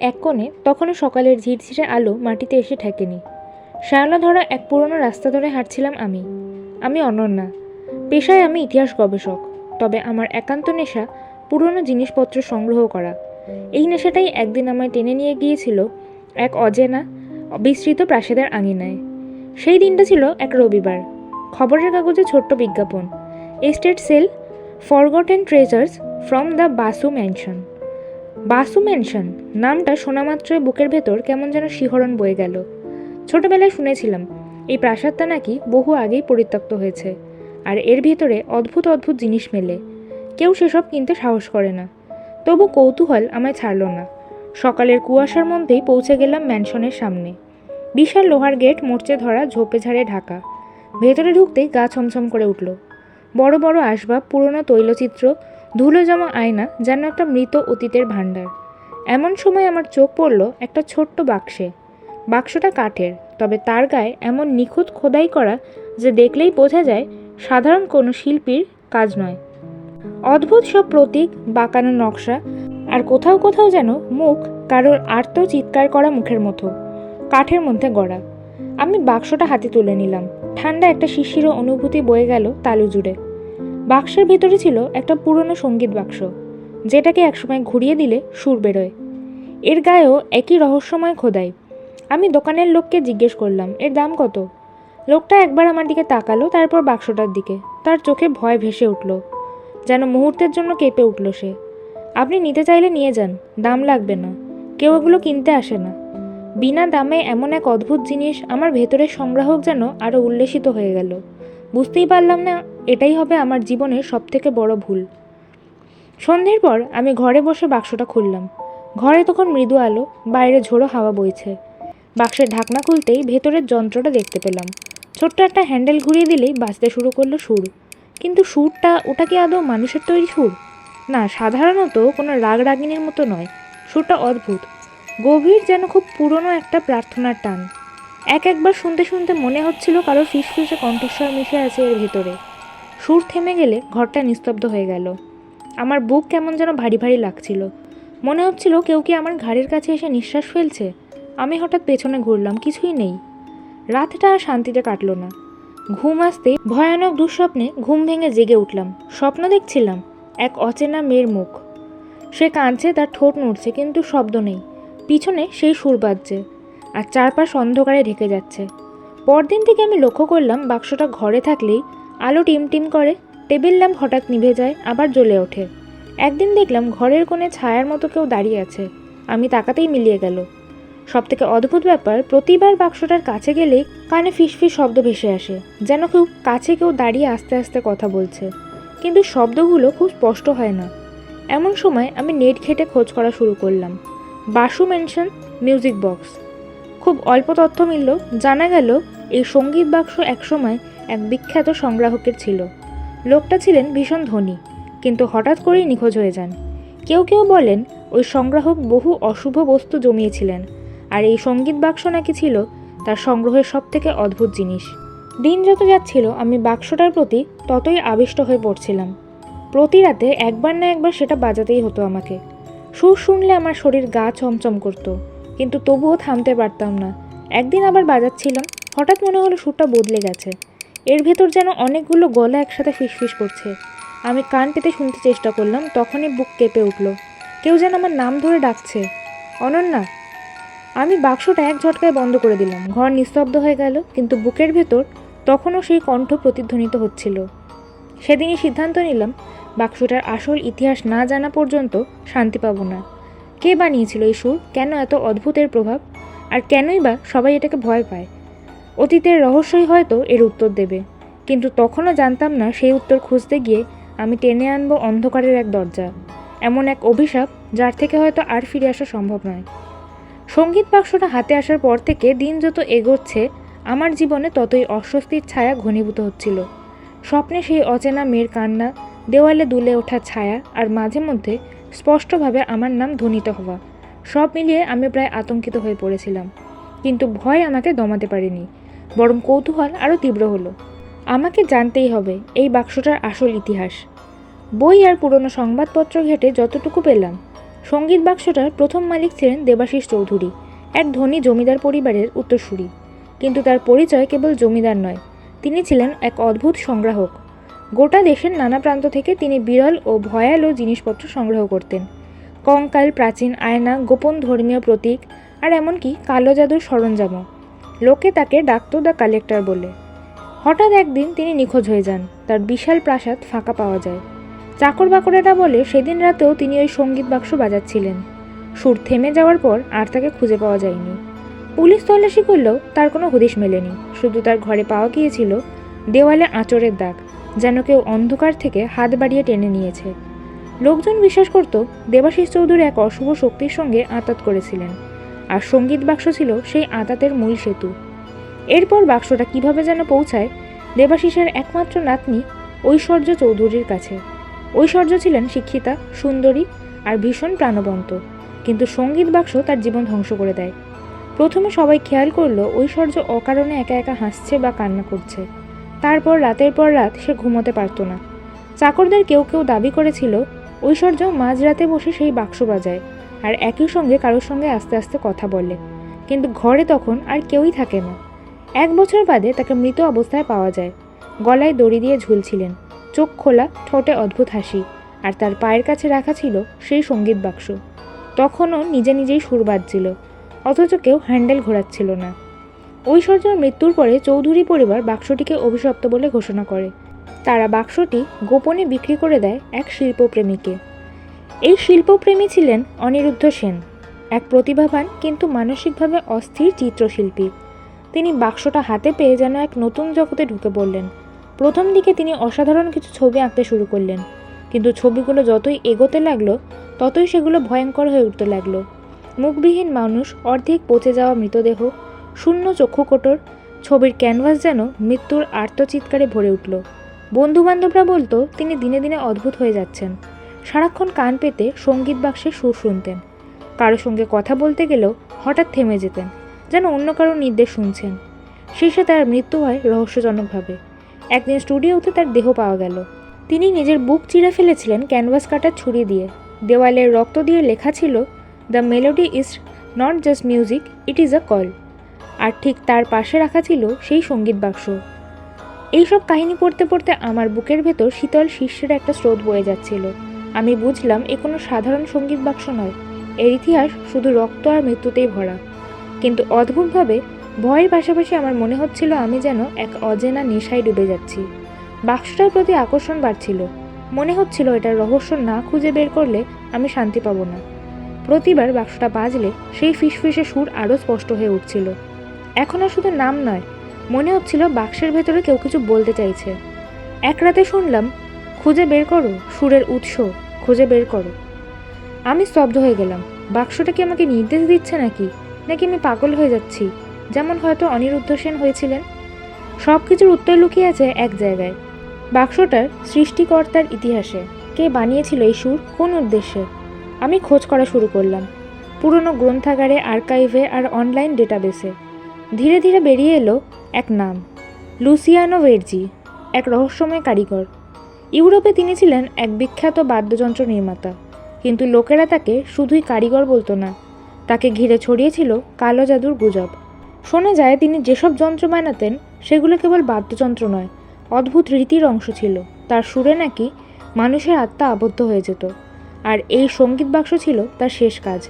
এক কোণে তখনও সকালের ঝিরঝিরে আলো মাটিতে এসে ঠেকেনি। শ্যাওলা ধরা এক পুরনো রাস্তা ধরে হাঁটছিলাম আমি। আমি অনন্যা। পেশায় আমি ইতিহাস গবেষক। তবে আমার একান্ত নেশা পুরনো জিনিসপত্র সংগ্রহ করা। এই নেশাটাই একদিন আমায় টেনে নিয়ে গিয়েছিল এক অজেনা, বিস্তৃত প্রাসাদের আঙিনায়। সেই দিনটা ছিল এক রবিবার। খবরের কাগজে ছোট্ট বিজ্ঞাপন। Estate sale, forgotten treasures, from the Basu mansion. Basu mansion নামটা শোনা শোনামাত্রই বুকের ভেতর কেমন যেন শিহরণ বয়ে গেল। ছোটবেলায় শুনেছিলাম, এই প্রাসাদটা নাকি বহু আগেই পরিত্যক্ত হয়েছে, আর এর ভেতরে অদ্ভুত অদ্ভুত জিনিস মেলে। কেউ সেসব কিনতে সাহস করে না। তবু কৌতূহল আমায় ছাড়ল না। সকালের কুয়াশার মধ্যেই পৌঁছে গেলাম ম্যানশনের সামনে। বিশাল লোহার গেট মোর্চে ধরা ঝোপে ঝাড়ে ঢাকা। ভেতরে ঢুকতেই গা ছমছম করে উঠল। বড় বড় আসবাব, পুরনো তৈলচিত্র ধুলো জমা আয়না যেন একটা মৃত অতীতের ভাণ্ডার। এমন সময় আমার চোখ পড়ল একটা ছোট্ট বাক্সে। বাক্সটা কাঠের, তবে তার গায়ে এমন নিখুঁত খোদাই করা যে দেখলেই বোঝা যায় সাধারণ কোনো শিল্পীর কাজ নয়। অদ্ভুত সব প্রতীক, বাঁকানো নকশা, আর কোথাও কোথাও যেন মুখ কারোর আর্ত চিৎকার করা মুখের মতো, কাঠের মধ্যে গড়া। আমি বাক্সটা হাতে তুলে নিলাম। ঠান্ডা একটা শিশির অনুভূতি বয়ে গেল তালু জুড়ে বাক্সের ভিতরে ছিল একটা পুরনো সংগীত বাক্স, যেটাকে একসময় ঘুরিয়ে দিলে সুর বেরোয়। এর গায়েও একই রহস্যময় খোদাই। আমি দোকানের লোককে জিজ্ঞেস করলাম, এর দাম কত? লোকটা একবার আমার দিকে তাকালো, তারপর বাক্সটার দিকে। তার চোখে ভয় ভেসে উঠল, যেন মুহূর্তের জন্য কেঁপে উঠল সে। আপনি নিতে চাইলে নিয়ে যান, দাম লাগবে না। কেউ এগুলো কিনতে আসে না। বিনা দামে এমন এক অদ্ভুত জিনিস আমার ভেতরের সংগ্রাহক যেন আরও উল্লেসিত হয়ে গেল। বুঝতেই পারলাম না এটাই হবে আমার জীবনের সবথেকে বড় ভুল। সন্ধ্যের পর আমি ঘরে বসে বাক্সটা খুললাম। ঘরে তখন মৃদু আলো, বাইরে ঝোড়ো হাওয়া বইছে। বাক্সের ঢাকনা খুলতেই ভেতরের যন্ত্রটা দেখতে পেলাম। ছোট্ট একটা হ্যান্ডেল ঘুরিয়ে দিলেই বাঁচতে শুরু করল সুর। কিন্তু সুরটা, ওটা কি আদৌ মানুষের তৈরি সুর? না, সাধারণত কোনো রাগ রাগিনীর মতো নয়। সুরটা অদ্ভুত। গভীর যেন খুব পুরনো একটা প্রার্থনার টান। এক একবার শুনতে শুনতে মনে হচ্ছিল কারোর ফিসফিসে কণ্ঠস্বর মিশে আছে এর ভেতরে। সুর থেমে গেলে ঘরটা নিস্তব্ধ হয়ে গেল। আমার বুক কেমন যেন ভারী ভারী লাগছিল। মনে হচ্ছিল কেউ কি আমার ঘাড়ের কাছে এসে নিঃশ্বাস ফেলছে। আমি হঠাৎ পেছনে ঘুরলাম, কিছুই নেই। রাতটা আর শান্তিতে কাটলো না। ঘুম আসতে ভয়ানক দুঃস্বপ্নে ঘুম ভেঙে জেগে উঠলাম। স্বপ্ন দেখছিলাম, এক অচেনা মেয়ের মুখ। সে কাঁদছে, তার ঠোঁট নড়ছে, কিন্তু শব্দ নেই। পিছনে সেই সুর বাজছে আর চারপাশ অন্ধকারে ঢেকে যাচ্ছে। পরদিন থেকে আমি লক্ষ্য করলাম, বাক্সটা ঘরে থাকলেই আলো টিম টিম করে। টেবিল ল্যাম্প হঠাৎ নিভে যায়, আবার জ্বলে ওঠে। একদিন দেখলাম ঘরের কোণে ছায়ার মতো কেউ দাঁড়িয়ে আছে। আমি তাকাতেই মিলিয়ে গেল। সবথেকে অদ্ভুত ব্যাপার, প্রতিবার বাক্সটার কাছে গেলেই কানে ফিসফিস শব্দ ভেসে আসে, যেন কেউ কাছে কেউ দাঁড়িয়ে আস্তে আস্তে কথা বলছে। কিন্তু শব্দগুলো খুব স্পষ্ট হয় না। এমন সময় আমি নেট ঘেটে খোঁজ করা শুরু করলাম। Basu mansion music box. খুব অল্প তথ্য মিলল। জানা গেল, এই সংগীত বাক্স একসময় এক বিখ্যাত সংগ্রাহকের ছিল। লোকটা ছিলেন ভীষণ ধনী, কিন্তু হঠাৎ করেই নিখোঁজ হয়ে যান। কেউ কেউ বলেন, ওই সংগ্রাহক বহু অশুভ বস্তু জমিয়েছিলেন, আর এই সংগীত বাক্স নাকি ছিল তার সংগ্রহের সবথেকে অদ্ভুত জিনিস। দিন যত যাচ্ছিল, আমি বাক্সটার প্রতি ততই আবিষ্ট হয়ে পড়ছিলাম। প্রতি রাতে একবার না একবার সেটা বাজাতেই হতো আমাকে। সুর শুনলে আমার শরীর গা চমচম করতো, কিন্তু তবুও থামতে পারতাম না। একদিন আবার বাজাচ্ছিলাম, হঠাৎ মনে হলো সুরটা বদলে গেছে। এর ভেতর যেন অনেকগুলো গলা একসাথে ফিসফিস করছে। আমি কান পেতে শুনতে চেষ্টা করলাম, তখনই বুক কেঁপে উঠল। কেউ যেন আমার নাম ধরে ডাকছে। অনন্যা, আমি বাক্সটা এক ঝটকায় বন্ধ করে দিলাম। ঘর নিস্তব্ধ হয়ে গেল, কিন্তু বুকের ভেতর তখনও সেই কণ্ঠ প্রতিধ্বনিত হচ্ছিল। সেদিনই সিদ্ধান্ত নিলাম, বাক্সটার আসল ইতিহাস না জানা পর্যন্ত শান্তি পাবো না। কে বানিয়েছিল এই সুর? কেন এত অদ্ভুতের প্রভাব? আর কেনই বা সবাই এটাকে ভয় পায়? অতীতের রহস্যই হয়তো এর উত্তর দেবে। কিন্তু তখনও জানতাম না সেই উত্তর খুঁজতে গিয়ে আমি টেনে আনব অন্ধকারের এক দরজা। এমন এক অভিশাপ যার থেকে হয়তো আর ফিরে আসা সম্ভব নয়। সংগীত বাক্সটা হাতে আসার পর থেকে দিন যত এগোচ্ছে, আমার জীবনে ততই অস্বস্তির ছায়া ঘনীভূত হচ্ছিল। স্বপ্নে সেই অচেনা মেয়ের কান্না, দেওয়ালে দুলে ওঠা ছায়া আর মাঝে মধ্যে স্পষ্টভাবে আমার নাম ধ্বনিত হওয়া, সব মিলিয়ে আমি প্রায় আতঙ্কিত হয়ে পড়েছিলাম। কিন্তু ভয় আমাকে দমাতে পারেনি। বরং কৌতূহল আরও তীব্র হলো। আমাকে জানতেই হবে এই বাক্সটার আসল ইতিহাস। বই আর পুরনো সংবাদপত্র ঘেটে যতটুকু পেলাম, সংগীত বাক্সটার প্রথম মালিক ছিলেন দেবাশিস চৌধুরী, এক ধনী জমিদার পরিবারের উত্তরসূরি। কিন্তু তার পরিচয় কেবল জমিদার নয়, তিনি ছিলেন এক অদ্ভুত সংগ্রাহক। গোটা দেশের নানা প্রান্ত থেকে তিনি বিরল ও ভয়ালো জিনিসপত্র সংগ্রহ করতেন। কঙ্কাল, প্রাচীন আয়না, গোপন ধর্মীয় প্রতীক আর এমনকি কালো জাদুর সরঞ্জামও। লোকে তাকে ডাকত দ্য কালেক্টর বলে। হঠাৎ একদিন তিনি নিখোঁজ হয়ে যান। তার বিশাল প্রাসাদ ফাঁকা পাওয়া যায়। চাকর বাকরেরা বলে, সেদিন রাতেও তিনি ওই সংগীত বাক্স বাজাচ্ছিলেন। সুর থেমে যাওয়ার পর আর তাকে খুঁজে পাওয়া যায়নি। পুলিশ তল্লাশি করলেও তার কোনো হদিশ মেলেনি। শুধু তার ঘরে পাওয়া গিয়েছিল দেওয়ালে আঁচড়ের দাগ, যেন কেউ অন্ধকার থেকে হাত বাড়িয়ে টেনে নিয়েছে। লোকজন বিশ্বাস করত, দেবাশিস চৌধুরী এক অশুভ শক্তির সঙ্গে আঁতাত করেছিলেন। আর সংগীত বাক্স ছিল সেই আঁতাতের মূল সেতু। এরপর বাক্সটা কীভাবে যেন পৌঁছায়, দেবাশিসের একমাত্র নাতনি ঐশ্বর্য চৌধুরীর কাছে। ঐশ্বর্য ছিলেন শিক্ষিতা, সুন্দরী আর ভীষণ প্রাণবন্ত, কিন্তু সংগীত বাক্স তার জীবন ধ্বংস করে দেয়। প্রথমে সবাই খেয়াল করল ঐশ্বর্য অকারণে একা একা হাসছে বা কান্না করছে। তারপর রাতের পর রাত সে ঘুমোতে পারতো না। চাকরদের কেউ কেউ দাবি করেছিল, ঐশ্বর্য মাঝরাতে বসে সেই বাক্স বাজায়। আর একই সঙ্গে কারোর সঙ্গে আস্তে আস্তে কথা বলে। কিন্তু ঘরে তখন আর কেউই থাকে না। এক বছর বাদে তাকে মৃত অবস্থায় পাওয়া যায়। গলায় দড়ি দিয়ে ঝুলছিলেন। চোখ খোলা, ঠোঁটে অদ্ভুত হাসি। আর তার পায়ের কাছে রাখা ছিল সেই সংগীত বাক্স। তখনও নিজে নিজেই সুর বাজছিল। অথচ কেউ হ্যান্ডেল ঘোরাচ্ছিল না। ঐশ্বর্যর মৃত্যুর পরে চৌধুরী পরিবার বাক্সটিকে অভিশপ্ত বলে ঘোষণা করে। তারা বাক্সটি গোপনে বিক্রি করে দেয় এক শিল্পপ্রেমীকে। এই শিল্পপ্রেমী ছিলেন অনিরুদ্ধ সেন, এক প্রতিভাবান কিন্তু মানসিকভাবে অস্থির চিত্রশিল্পী। তিনি বাক্সটা হাতে পেয়ে যেন এক নতুন জগতে ঢুকে পড়লেন। প্রথম দিকে তিনি অসাধারণ কিছু ছবি আঁকতে শুরু করলেন, কিন্তু ছবিগুলো যতই এগোতে লাগল, ততই সেগুলো ভয়ঙ্কর হয়ে উঠতে লাগল। মুখবিহীন মানুষ, অর্ধেক পচে যাওয়া মৃতদেহ, শূন্য চক্ষুকোটর ছবির ক্যানভাস যেন মৃত্যুর আর্তচিৎকারে ভরে উঠল। বন্ধুবান্ধবরা বলতো, তিনি দিনে দিনে অদ্ভুত হয়ে যাচ্ছেন। সারাক্ষণ কান পেতে সংগীত বাক্সে সুর শুনতেন। কারও সঙ্গে কথা বলতে গেলেও হঠাৎ থেমে যেতেন, যেন অন্য কারও নির্দেশ শুনছেন। শেষে তার মৃত্যু হয় রহস্যজনকভাবে। একদিন স্টুডিওতে তার দেহ পাওয়া গেল। তিনি নিজের বুক চিরে ফেলেছিলেন ক্যানভাস কাটার ছুরি দিয়ে। দেওয়ালের রক্ত দিয়ে লেখা ছিল, the melody is not just music, it is a call. আর ঠিক তার পাশে রাখা ছিল সেই সংগীত বাক্স। এইসব কাহিনী পড়তে পড়তে আমার বুকের ভেতর শীতল শীর্ষের একটা স্রোত বয়ে যাচ্ছিল। আমি বুঝলাম এ কোনো সাধারণ সংগীত বাক্স নয়। এর ইতিহাস শুধু রক্ত আর মৃত্যুতেই ভরা। কিন্তু অদ্ভুতভাবে, ভয়ের পাশাপাশি আমার মনে হচ্ছিল আমি যেন এক অজেনা নেশায় ডুবে যাচ্ছি। বাক্সটার প্রতি আকর্ষণ বাড়ছিল। মনে হচ্ছিল এটার রহস্য না খুঁজে বের করলে আমি শান্তি পাবো না। প্রতিবার বাক্সটা বাজলে সেই ফিসফিসে সুর আরও স্পষ্ট হয়ে উঠছিল। এখন আর শুধু নাম নয়, মনে হচ্ছিল বাক্সের ভেতরে কেউ কিছু বলতে চাইছে। এক রাতে শুনলাম, খুঁজে বের করো, সুরের উৎস। খুঁজে বের করো। আমি স্তব্ধ হয়ে গেলাম। বাক্সটা কি আমাকে নির্দেশ দিচ্ছে নাকি? নাকি আমি পাগল হয়ে যাচ্ছি? যেমন হয়তো অনিরুদ্ধ সেন হয়েছিলেন। সব কিছুর উত্তর লুকিয়ে আছে এক জায়গায়। বাক্সটার সৃষ্টিকর্তার ইতিহাসে কে বানিয়েছিল এই সুর, কোন উদ্দেশ্যে? আমি খোঁজ করা শুরু করলাম। পুরনো গ্রন্থাগারে, আর্কাইভে আর অনলাইন ডেটাবেসে। ধীরে ধীরে বেরিয়ে এলো এক নাম, লুসিয়ানো ভেরজি, এক রহস্যময় কারিগর। ইউরোপে তিনি ছিলেন এক বিখ্যাত বাদ্যযন্ত্র নির্মাতা। কিন্তু লোকেরা তাকে শুধুই কারিগর বলতো না, তাকে ঘিরে ছড়িয়েছিল কালো জাদুর গুজব। শোনা যায় তিনি যেসব যন্ত্র বানাতেন, সেগুলো কেবল বাদ্যযন্ত্র নয়, অদ্ভুত রীতির অংশ ছিল। তার সুরে নাকি মানুষের আত্মা আবদ্ধ হয়ে যেত। আর এই সংগীত বাক্স ছিল তার শেষ কাজ।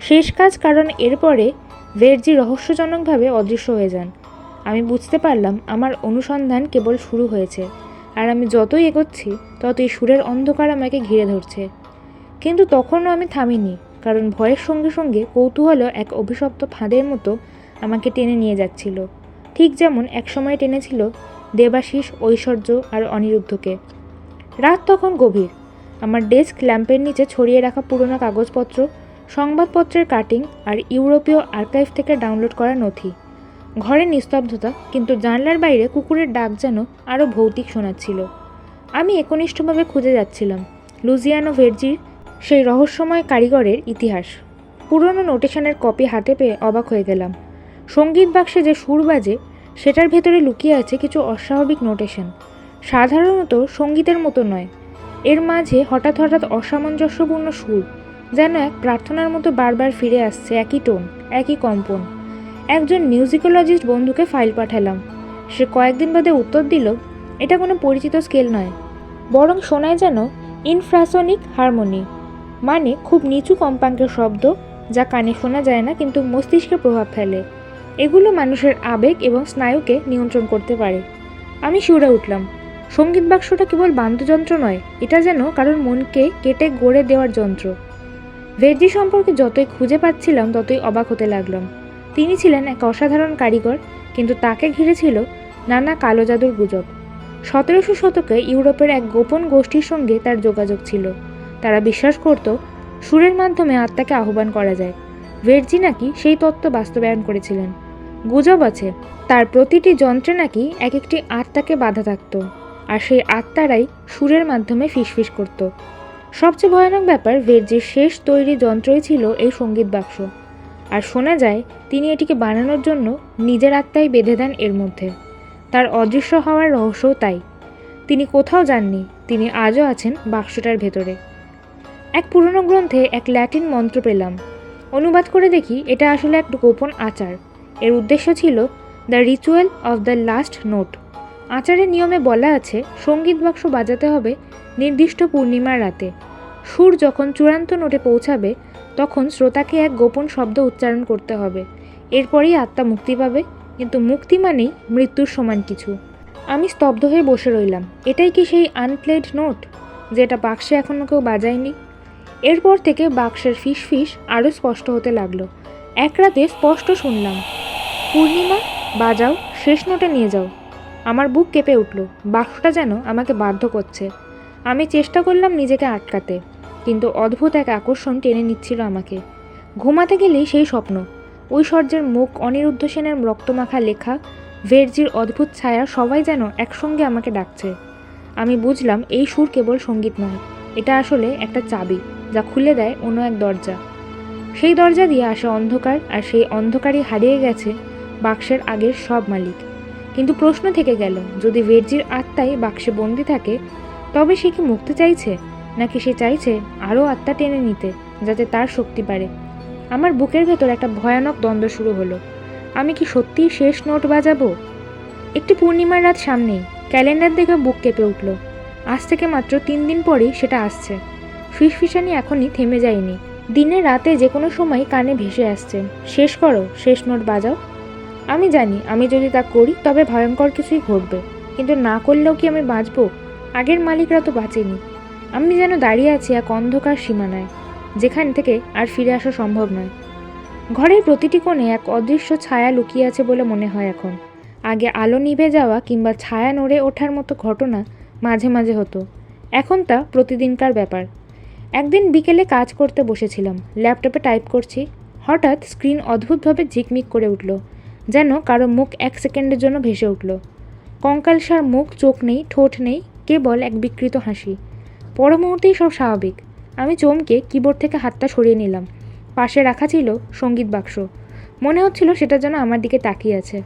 শেষ কাজ কারণ এরপরে ভেরজি রহস্যজনকভাবে অদৃশ্য হয়ে যান। আমি বুঝতে পারলাম আমার অনুসন্ধান কেবল শুরু হয়েছে। আর আমি যতই এগোচ্ছি, ততই সুরের অন্ধকার আমাকে ঘিরে ধরছে। কিন্তু তখনও আমি থামিনি, কারণ ভয়ের সঙ্গে সঙ্গে কৌতূহলও এক অভিশপ্ত ফাঁদের মতো আমাকে টেনে নিয়ে যাচ্ছিল। ঠিক যেমন একসময় টেনেছিল দেবাশিস, ঐশ্বর্য আর অনিরুদ্ধকে। রাত তখন গভীর। আমার ডেস্ক ল্যাম্পের নিচে ছড়িয়ে রাখা পুরনো কাগজপত্র, সংবাদপত্রের কাটিং আর ইউরোপীয় আর্কাইভ থেকে ডাউনলোড করা নথি। ঘরে নিস্তব্ধতা, কিন্তু জানলার বাইরে কুকুরের ডাক যেন আরও ভৌতিক শোনাচ্ছিল। আমি একনিষ্ঠভাবে খুঁজে যাচ্ছিলাম, লুজিয়ানো ভেরজির সেই রহস্যময় কারিগরের ইতিহাস। পুরনো নোটেশনের কপি হাতে পেয়ে অবাক হয়ে গেলাম। সংগীত বাক্সে যে সুর বাজে, সেটার ভেতরে লুকিয়ে আছে কিছু অস্বাভাবিক নোটেশন। সাধারণত সঙ্গীতের মতো নয়, এর মাঝে হঠাৎ হঠাৎ অসামঞ্জস্যপূর্ণ সুর, যেন এক প্রার্থনার মতো বারবার ফিরে আসছে একই টোন, একই কম্পন। একজন মিউজিকোলজিস্ট বন্ধুকে ফাইল পাঠালাম। সে কয়েকদিন বাদে উত্তর দিল, এটা কোনো পরিচিত স্কেল নয়। বরং শোনায় যেন ইনফ্রাসনিক হারমোনি মানে খুব নিচু কম্পাঙ্কের শব্দ যা কানে শোনা যায় না কিন্তু মস্তিষ্কে প্রভাব ফেলে। এগুলো মানুষের আবেগ এবং স্নায়ুকে নিয়ন্ত্রণ করতে পারে। আমি শিউরে উঠলাম। সংগীত বাক্সটা কেবল বাদ্যযন্ত্র নয়, এটা যেন কারোর মনকে কেটে গড়ে দেওয়ার যন্ত্র। ভেরজি সম্পর্কে যতই খুঁজে পাচ্ছিলাম, ততই অবাক হতে লাগলাম। তিনি ছিলেন এক অসাধারণ কারিগর, কিন্তু তাকে ঘিরে ছিল নানা কালো জাদুর গুজব। সতেরোশো শতকে ইউরোপের এক গোপন গোষ্ঠীর সঙ্গে তার যোগাযোগ ছিল। তারা বিশ্বাস করত, সুরের মাধ্যমে আত্মাকে আহ্বান করা যায়। ভেরজি নাকি সেই তত্ত্ব বাস্তবায়ন করেছিলেন। গুজব আছে, তার প্রতিটি যন্ত্রে নাকি এক একটি আত্মাকে বাধা থাকত, আর সেই আত্মারাই সুরের মাধ্যমে ফিসফিস করত। সবচেয়ে ভয়ানক ব্যাপার ভেরজির শেষ তৈরি যন্ত্রই ছিল এই সংগীত বাক্স। আর শোনা যায়, তিনি এটিকে বানানোর জন্য নিজের আত্মাই বেঁধে দেন এর মধ্যে। তার অদৃশ্য হওয়ার রহস্যও তাই। তিনি কোথাও যাননি, তিনি আজও আছেন বাক্সটার ভেতরে। এক পুরনো গ্রন্থে এক ল্যাটিন মন্ত্র পেলাম। অনুবাদ করে দেখি, এটা আসলে এক গোপন আচার। এর উদ্দেশ্য ছিল the ritual of the last note আচারের নিয়মে বলা আছে, সংগীত বাক্স বাজাতে হবে নির্দিষ্ট পূর্ণিমার রাতে। সুর যখন চূড়ান্ত নোটে পৌঁছাবে তখন শ্রোতাকে এক গোপন শব্দ উচ্চারণ করতে হবে। এরপরেই আত্মা মুক্তি পাবে, কিন্তু মুক্তি মানেই মৃত্যুর সমান কিছু। আমি স্তব্ধ হয়ে বসে রইলাম। এটাই কি সেই আনপ্লেড নোট, যেটা বাক্সে এখনও কেউ বাজায়নি? এরপর থেকে বাক্সের ফিস ফিস আরও স্পষ্ট হতে লাগল। এক রাতে স্পষ্ট শুনলাম, পূর্ণিমা, বাজাও, শেষ নোটে নিয়ে যাও। আমার বুক কেঁপে উঠল। বাক্সটা যেন আমাকে বাধ্য করছে। আমি চেষ্টা করলাম নিজেকে আটকাতে। কিন্তু অদ্ভুত এক আকর্ষণ টেনে নিচ্ছিল আমাকে। ঘুমাতে গেলেই সেই স্বপ্ন। ঐশ্বর্যের মুখ, অনিরুদ্ধ সেনের রক্তমাখা লেখা, ভেরজির অদ্ভুত ছায়া সবাই যেন একসঙ্গে আমাকে ডাকছে। আমি বুঝলাম এই সুর কেবল সংগীত নয়, এটা আসলে একটা চাবি যা খুলে দেয় অন্য এক দরজা। সেই দরজা দিয়ে আসে অন্ধকার আর সেই অন্ধকারই হারিয়ে গেছে বাক্সের আগের সব মালিক। কিন্তু প্রশ্ন থেকে গেল, যদি ভেরজির আত্মাই বাক্সে বন্দি থাকে, তবে সে কি মুক্তি চাইছে? নাকি সে চাইছে আরও আত্মা টেনে নিতে, যাতে তার শক্তি বাড়ে? আমার বুকের ভেতর একটা ভয়ানক দ্বন্দ্ব শুরু হলো। আমি কি সত্যিই শেষ নোট বাজাবো? একটি পূর্ণিমার রাত সামনেই ক্যালেন্ডার দেখে বুক কেঁপে উঠল। আজ থেকে মাত্র তিন দিন পরেই সেটা আসছে। ফিসফিসানি এখনই থেমে যায়নি। দিনে রাতে যে কোনো সময় কানে ভেসে আসছে, শেষ করো, শেষ নোট বাজাও। আমি জানি আমি যদি তা করি তবে ভয়ঙ্কর কিছুই ঘটবে, কিন্তু না করলেও কি আমি বাঁচবো? আগের মালিকরা তো বাঁচেনি। আমি যেন দাঁড়িয়ে আছি এক অন্ধকার সীমানায়, যেখান থেকে আর ফিরে আসা সম্ভব নয়। ঘরের প্রতিটি কোণে এক অদৃশ্য ছায়া লুকিয়ে আছে বলে মনে হয় এখন। আগে আলো নিভে যাওয়া কিংবা ছায়া নড়ে ওঠার মতো ঘটনা মাঝে মাঝে হতো। এখন তা প্রতিদিনকার ব্যাপার। একদিন বিকেলে কাজ করতে বসেছিলাম। ল্যাপটপে টাইপ করছি। হঠাৎ স্ক্রিন অদ্ভুতভাবে ঝিকমিক করে উঠল, যেন কারও মুখ এক সেকেন্ডের জন্য ভেসে উঠল। কঙ্কালসার মুখ, চোখ নেই, ঠোঁট নেই, কেবল এক বিকৃত হাসি। পর মুহূর্তেই সব স্বাভাবিক। আমি চমকে কিবোর্ড থেকে হাতটা সরিয়ে নিলাম। পাশে রাখা ছিল সংগীত বাক্স। মনে হচ্ছিল সেটা যেন আমার দিকে তাকিয়ে আছে।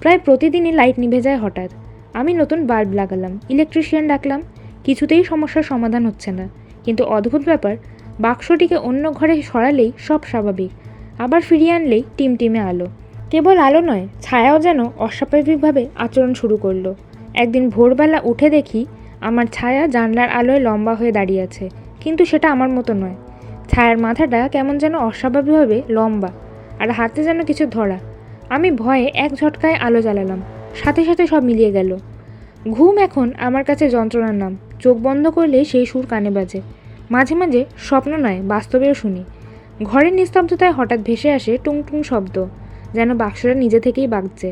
প্রায় প্রতিদিনই লাইট নিভে যায় হঠাৎ। আমি নতুন বাল্ব লাগালাম। ইলেকট্রিশিয়ান ডাকলাম। কিছুতেই সমস্যার সমাধান হচ্ছে না। কিন্তু অদ্ভুত ব্যাপার, বাক্সটিকে অন্য ঘরে সরালেই সব স্বাভাবিক। আবার ফিরিয়ে আনলেই টিমটিমে আলো। কেবল আলো নয়, ছায়াও যেন অস্বাভাবিকভাবে আচরণ শুরু করল। একদিন ভোরবেলা উঠে দেখি আমার ছায়া জানলার আলোয় লম্বা হয়ে দাঁড়িয়ে আছে, কিন্তু সেটা আমার মতো নয়। ছায়ার মাথাটা কেমন যেন অস্বাভাবিকভাবে লম্বা আর হাতে যেন কিছু ধরা। আমি ভয়ে এক ঝটকায় আলো জ্বালালাম, সাথে সাথে সব মিলিয়ে গেল। ঘুম এখন আমার কাছে যন্ত্রণার নাম, চোখ বন্ধ করলে সেই সুর কানে বাজে। মাঝে মাঝে স্বপ্ন নয়, বাস্তবেও শুনি। ঘরের নিস্তব্ধতায় হঠাৎ ভেসে আসে টুং টুং শব্দ, যেন বাক্সটা নিজে থেকেই বাগছে।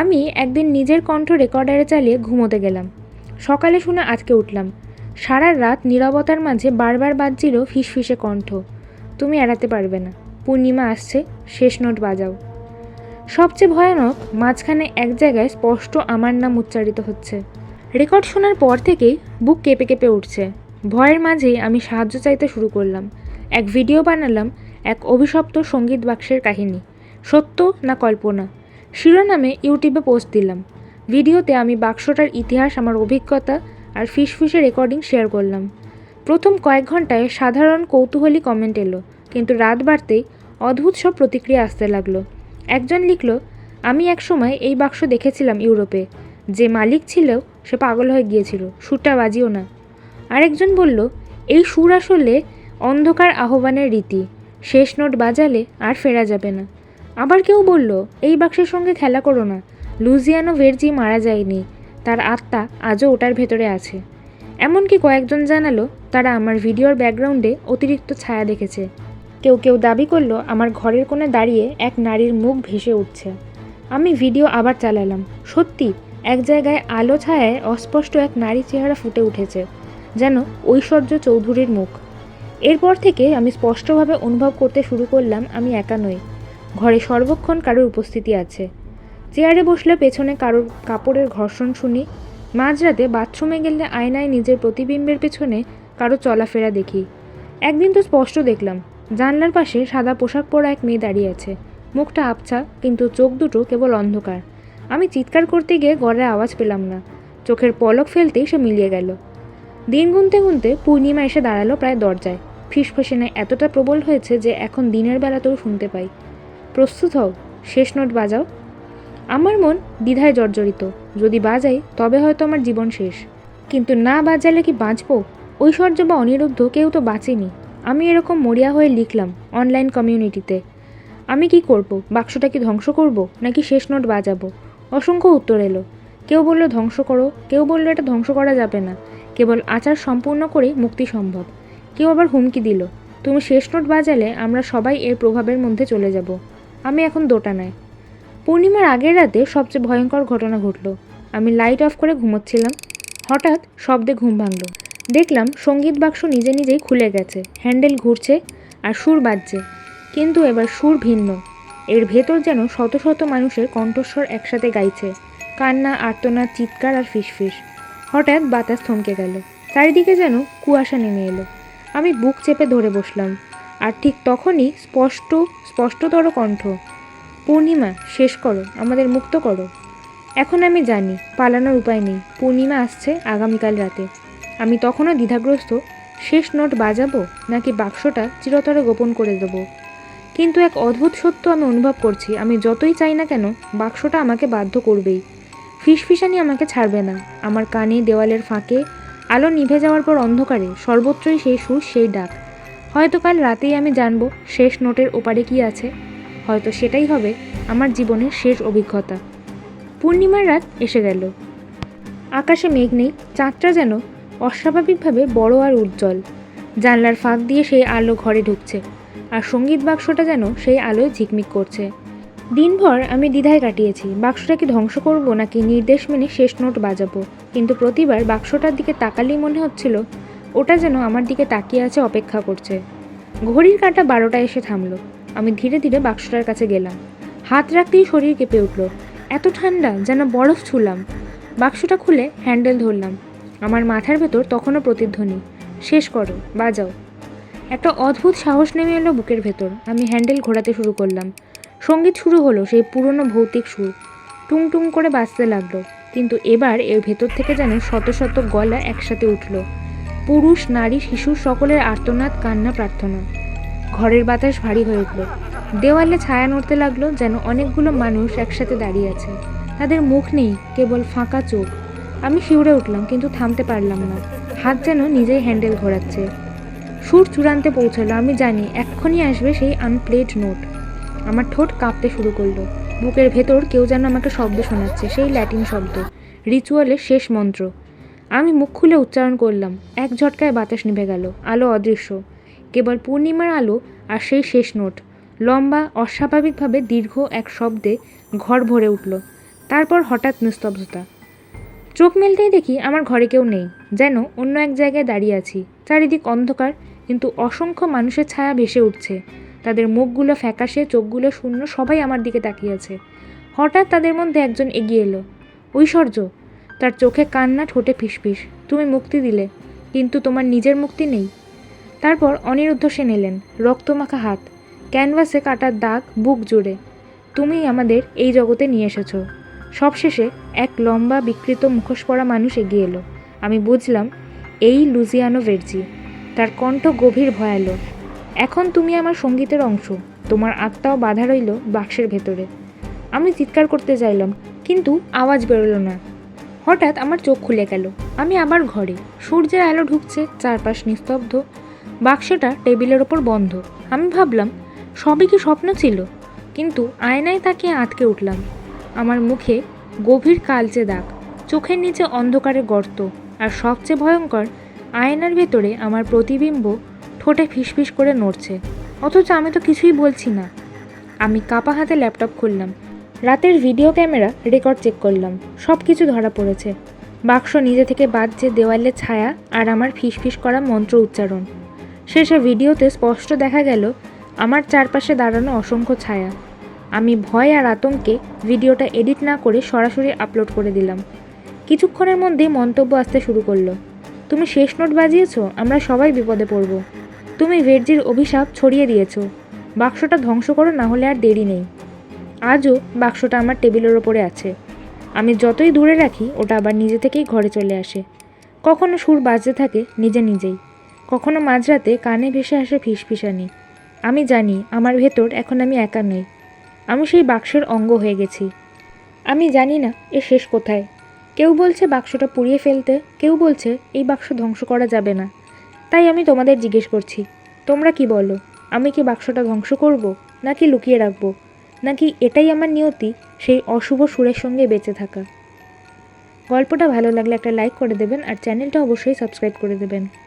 আমি একদিন নিজের কণ্ঠ রেকর্ডারে চালিয়ে ঘুমোতে গেলাম। সকালে শুনে আজকে উঠলাম। সারা রাত নীরবতার মাঝে বারবার বাজছিল ফিসফিসে কণ্ঠ। তুমি এড়াতে পারবে না। পূর্ণিমা আসছে, শেষ নোট বাজাও। সবচেয়ে ভয়ানক, মাঝখানে এক জায়গায় স্পষ্ট আমার নাম উচ্চারিত হচ্ছে। রেকর্ড শোনার পর থেকেই বুক কেঁপে কেঁপে উঠছে। ভয়ের মাঝেই আমি সাহায্য চাইতে শুরু করলাম। এক ভিডিও বানালাম এক অভিশপ্ত সংগীত বাক্সের কাহিনী। সত্য না কল্পনা? শিরোনামে ইউটিউবে পোস্ট দিলাম। ভিডিওতে আমি বাক্সটার ইতিহাস, আমার অভিজ্ঞতা আর ফিসফিসে রেকর্ডিং শেয়ার করলাম। প্রথম কয়েক ঘন্টায় সাধারণ কৌতূহলী কমেন্ট এলো, কিন্তু রাত বাড়তেই অদ্ভুত সব প্রতিক্রিয়া আসতে লাগল। একজন লিখল, আমি এক সময় এই বাক্স দেখেছিলাম ইউরোপে। যে মালিক ছিল, সে পাগল হয়ে গিয়েছিল, সুরটা বাজিও না। আরেকজন বলল, এই সুর আসলে অন্ধকার আহ্বানের রীতি। শেষ নোট বাজালে আর ফেরা যাবে না। আবার কেউ বলল, এই বাক্সের সঙ্গে খেলা করো না। লুজিয়ানো ভেরজি মারা যায়নি। তার আত্মা আজও ওটার ভেতরে আছে। এমনকি কয়েকজন জানালো, তারা আমার ভিডিওর ব্যাকগ্রাউন্ডে অতিরিক্ত ছায়া দেখেছে। কেউ কেউ দাবি করল, আমার ঘরের কোণে দাঁড়িয়ে এক নারীর মুখ ভেসে উঠছে। আমি ভিডিও আবার চালালাম। সত্যি, এক জায়গায় আলো ছায়ায় অস্পষ্ট এক নারী চেহারা ফুটে উঠেছে, যেন ঐশ্বর্য চৌধুরীর মুখ। এরপর থেকে আমি স্পষ্টভাবে অনুভব করতে শুরু করলাম, আমি একা নই। ঘরে সর্বক্ষণ কারোর উপস্থিতি আছে। চেয়ারে বসলে পেছনে কারোর কাপড়ের ঘর্ষণ শুনি। মাঝরাতে বাথরুমে গেলে আয়নায় নিজের প্রতিবিম্বের পেছনে কারও চলাফেরা দেখি। একদিন তো স্পষ্ট দেখলাম, জানলার পাশে সাদা পোশাক পরা এক মেয়ে দাঁড়িয়ে আছে। মুখটা আবছা, কিন্তু চোখ দুটো কেবল অন্ধকার। আমি চিৎকার করতে গিয়ে গড়ে আওয়াজ পেলাম না। চোখের পলক ফেলতেই সে মিলিয়ে গেল। দিন গুনতে গুনতে পূর্ণিমা এসে দাঁড়াল প্রায় দরজায়। ফিসফিসেনে এতটা প্রবল হয়েছে যে এখন দিনের বেলাতেও শুনতে পাই। প্রস্তুত হও, শেষ নোট বাজাও। আমার মন দ্বিধায় জর্জরিত। যদি বাজাই, তবে হয়তো আমার জীবন শেষ। কিন্তু না বাজালে কি বাঁচবো? ঐশ্বর্য বা অনিরুদ্ধ কেউ তো বাঁচেনি। আমি এরকম মরিয়া হয়ে লিখলাম অনলাইন কমিউনিটিতে। আমি কি করব? বাক্সটা কি ধ্বংস করব? নাকি শেষ নোট বাজাবো? অসংখ্য উত্তর এলো। কেউ বলল, ধ্বংস করো। কেউ বলল, এটা ধ্বংস করা যাবে না। কেবল আচার সম্পূর্ণ করেই মুক্তি সম্ভব। কেউ আবার হুমকি দিল, তুমি শেষ নোট বাজালে আমরা সবাই এর প্রভাবের মধ্যে চলে যাব। আমি এখন দোটানায়। পূর্ণিমার আগের রাতে সবচেয়ে ভয়ঙ্কর ঘটনা ঘটলো। আমি লাইট অফ করে ঘুমোচ্ছিলাম। হঠাৎ শব্দে ঘুম ভাঙল। দেখলাম সংগীত বাক্স নিজে নিজেই খুলে গেছে। হ্যান্ডেল ঘুরছে আর সুর বাজছে। কিন্তু এবার সুর ভিন্ন। এর ভেতর যেন শত শত মানুষের কণ্ঠস্বর একসাথে গাইছে। কান্না, আর্তনাদ, চিৎকার আর ফিসফিস। হঠাৎ বাতাস থমকে গেল। চারিদিকে যেন কুয়াশা নেমে এলো। আমি বুক চেপে ধরে বসলাম। আর ঠিক তখনই স্পষ্ট, স্পষ্টতর কণ্ঠ। পূর্ণিমা, শেষ করো, আমাদের মুক্ত করো। এখন আমি জানি, পালানোর উপায় নেই, পূর্ণিমা আসছে আগামীকাল রাতে। আমি তখনও দ্বিধাগ্রস্ত, শেষ নোট বাজাবো, নাকি বাক্সটা চিরতরে গোপন করে দেবো? কিন্তু এক অদ্ভুত সত্য আমি অনুভব করছি, আমি যতই চাই না কেন, বাক্সটা আমাকে বাধ্য করবেই। ফিসফিসানি আমাকে ছাড়বে না, আমার কানে দেওয়ালের ফাঁকে, আলো নিভে যাওয়ার পর অন্ধকারে, সর্বত্রই সেই সুর, সেই ডাক। হয়তো কাল রাতেই আমি জানব, শেষ নোটের ওপারে কি আছে। হয়তো সেটাই হবে আমার জীবনের শেষ অভিজ্ঞতা। পূর্ণিমার রাত এসে গেল। আকাশে মেঘ নেই, চাঁদটা যেন অস্বাভাবিকভাবে বড় আর উজ্জ্বল। জানলার ফাঁক দিয়ে সেই আলো ঘরে ঢুকছে, আর সংগীত বাক্সটা যেন সেই আলোয় ঝিকমিক করছে। দিনভর আমি দ্বিধায় কাটিয়েছি, বাক্সটা কি ধ্বংস করব নাকি নির্দেশ মেনে শেষ নোট বাজাবো? কিন্তু প্রতিবার বাক্সটার দিকে তাকালেই মনে হচ্ছিল, ওটা যেন আমার দিকে তাকিয়ে আছে, অপেক্ষা করছে। ঘড়ির কাঁটা বারোটা এসে থামলো। আমি ধীরে ধীরে বাক্সটার কাছে গেলাম। হাত রাখতেই শরীর কেঁপে উঠল। এত ঠান্ডা যেন বরফ ছুলাম। বাক্সটা খুলে হ্যান্ডেল ধরলাম। আমার মাথার ভেতর তখনও প্রতিধ্বনি। শেষ করো, বাজাও। একটা অদ্ভুত সাহস নেমে এলো বুকের ভেতর। আমি হ্যান্ডেল ঘোরাতে শুরু করলাম। সংগীত শুরু হলো সেই পুরনো ভৌতিক সুর। টুং টুং করে বাজতে লাগল। কিন্তু এবার এর ভেতর থেকে যেন শত শত গলা একসাথে উঠল। পুরুষ, নারী, শিশু, সকলের আর্তনাদ, কান্না, প্রার্থনা। ঘরের বাতাস ভারী হয়ে উঠল। দেওয়ালে ছায়া নড়তে লাগল যেন অনেকগুলো মানুষ একসাথে দাঁড়িয়ে আছে। তাদের মুখ নেই, কেবল ফাঁকা চোখ। আমি শিউরে উঠলাম, কিন্তু থামতে পারলাম না। হাত যেন নিজেই হ্যান্ডেল ঘোরাচ্ছে। সুর চূড়ান্তে পৌঁছালো, আমি জানি এক্ষুনি আসবে সেই আনপ্লেড নোট আমার ঠোঁট কাঁপতে শুরু করল। বুকের ভেতর কেউ যেন আমাকে শব্দ শোনাচ্ছে, সেই ল্যাটিন শব্দ। রিচুয়ালের শেষ মন্ত্র। আমি মুখ খুলে উচ্চারণ করলাম, এক ঝটকায় বাতাস নিভে গেল, আলো অদৃশ্য। কেবল পূর্ণিমার আলো আর সেই শেষ নোট। লম্বা, অস্বাভাবিকভাবে দীর্ঘ এক শব্দে ঘর ভরে উঠল। তারপর হঠাৎ নিস্তব্ধতা। চোখ মেলতেই দেখি আমার ঘরে কেউ নেই, যেন অন্য এক জায়গায় দাঁড়িয়ে আছি। চারিদিক অন্ধকার, কিন্তু অসংখ্য মানুষের ছায়া ভেসে উঠছে। তাদের মুখগুলো ফ্যাকাশে, চোখগুলো শূন্য, সবাই আমার দিকে তাকিয়ে আছে। হঠাৎ তাদের মধ্যে একজন এগিয়ে এলো। ঐশ্বর্য! তার চোখে কান্না, ঠোঁটে ফিসফিস। তুমি মুক্তি দিলে, কিন্তু তোমার নিজের মুক্তি নেই। তারপর অনিরুদ্ধ সেন এলেন রক্তমাখা হাত। ক্যানভাসে কাটার দাগ বুক জুড়ে। তুমি আমাদের এই জগতে নিয়ে এসেছ। সবশেষে এক লম্বা বিকৃত মুখোশ পরা মানুষ এগিয়ে এলো। আমি বুঝলাম, এই লুজিয়ানো ভেরজি। তার কণ্ঠ গভীর ভয়ালো এখন তুমি আমার সঙ্গীতের অংশ। তোমার আত্মাও বাধা রইল বাক্সের ভেতরে। আমি চিৎকার করতে চাইলাম, কিন্তু আওয়াজ বেরোলো না। হঠাৎ আমার চোখ খুলে গেল। আমি আবার ঘরে। সূর্যের আলো ঢুকছে, চারপাশ নিস্তব্ধ। বাক্সটা টেবিলের ওপর বন্ধ। আমি ভাবলাম, সবই কি স্বপ্ন ছিল? কিন্তু আয়নায় তাকিয়ে আটকে উঠলাম। আমার মুখে গভীর কালচে দাগ, চোখের নিচে অন্ধকারে গর্ত, আর সবচেয়ে ভয়ঙ্কর, আয়নার ভেতরে আমার প্রতিবিম্ব ঠোঁটে ফিসফিস করে নড়ছে। অথচ আমি তো কিছুই বলছি না। আমি কাপা হাতে ল্যাপটপ খুললাম। রাতের ভিডিও ক্যামেরা রেকর্ড চেক করলাম। সব কিছু ধরা পড়েছে। বাক্স নিজে থেকে বাজছে দেওয়ালে ছায়া আর আমার ফিসফিস করা মন্ত্র উচ্চারণ। শেষে ভিডিওতে স্পষ্ট দেখা গেল, আমার চারপাশে দাঁড়ানো অসংখ্য ছায়া। আমি ভয় আর আতঙ্কে ভিডিওটা এডিট না করে সরাসরি আপলোড করে দিলাম। কিছুক্ষণের মধ্যেই মন্তব্য আসতে শুরু করল, তুমি শেষ নোট বাজিয়েছো, আমরা সবাই বিপদে পড়ব। তুমি ভের্জির অভিশাপ ছড়িয়ে দিয়েছ, বাক্সটা ধ্বংস করো না হলে আর দেরি নেই। আজও বাক্সটা আমার টেবিলের ওপরে আছে। আমি যতই দূরে রাখি, ওটা আবার নিজে থেকেই ঘরে চলে আসে। কখনো সুর বাজতে থাকে, নিজে নিজেই। কখনো মাঝরাতে কানে ভেসে আসে ফিসফিসানি। আমি জানি, আমার ভেতর এখন আমি একা নই। আমি সেই বাক্সের অঙ্গ হয়ে গেছি। আমি জানি না, এ শেষ কোথায়। কেউ বলছে বাক্সটা পুড়িয়ে ফেলতে, কেউ বলছে এই বাক্স ধ্বংস করা যাবে না। তাই আমি তোমাদের জিজ্ঞেস করছি, তোমরা কি বলো, আমি কি বাক্সটা ধ্বংস করব, নাকি লুকিয়ে রাখব? নাকি এটাই আমার নিয়তি, সেই অশুভ সুরের সঙ্গে বেঁচে থাকা? গল্পটা ভালো লাগলে একটা লাইক করে দেবেন, আর চ্যানেলটা অবশ্যই সাবস্ক্রাইব করে দেবেন।